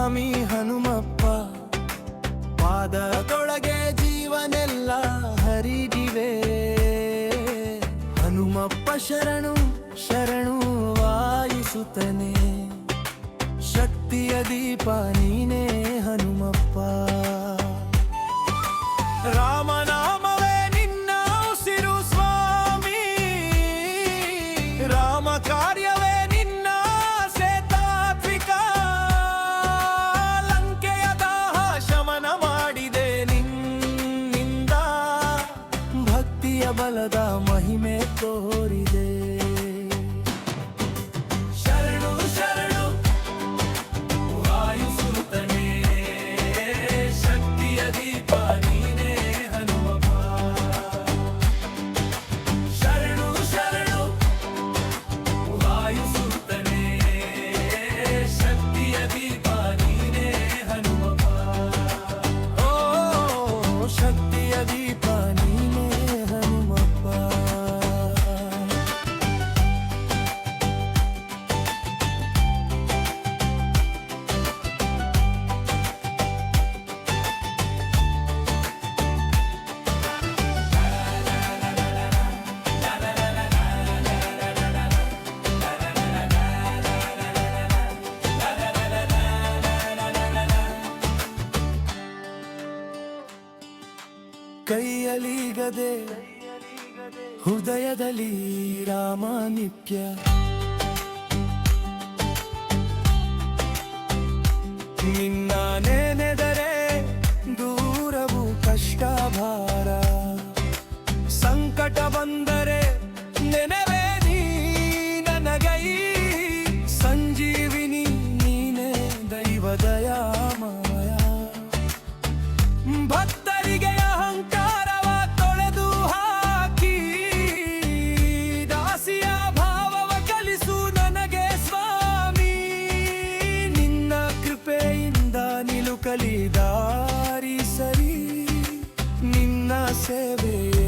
ಸ್ವಾಮಿ ಹನುಮಪ್ಪ. ಪಾದ ತೊಳಗೆ ಜೀವನೆಲ್ಲ ಹರಿದಿವೆ. ಹನುಮಪ್ಪ ಶರಣು ಶರಣು ವಾಯಿಸುತ್ತನೆ. ಶಕ್ತಿಯ ದೀಪ ನೀನೇ ಹನುಮಪ್ಪ. ರಾಮನಾಮವೇ ನಿನ್ನ ಉಸಿರು ಸ್ವಾಮಿ. ರಾಮ ಕಾರ್ಯ holiday. ಕೈಯಲಿಗದೆ ಹೃದಯದಲ್ಲಿ ರಾಮ ನಿತ್ಯ ನಿನ್ನ ನೆನೆದರೆ ದೂರವು ಕಷ್ಟ ಭಾರ ಸಂಕಟ ಬಂದರೆ ನೆನವೇ ನೀ ನನಗೈ. ಸಂಜೀವಿನಿ ನೀನೆ ದೈವದಯ ಮಾಯ ಭಕ್ತ ಕಲಿದಾರಿ ಸರಿ ನಿನ್ನ ಸೇವೆಯ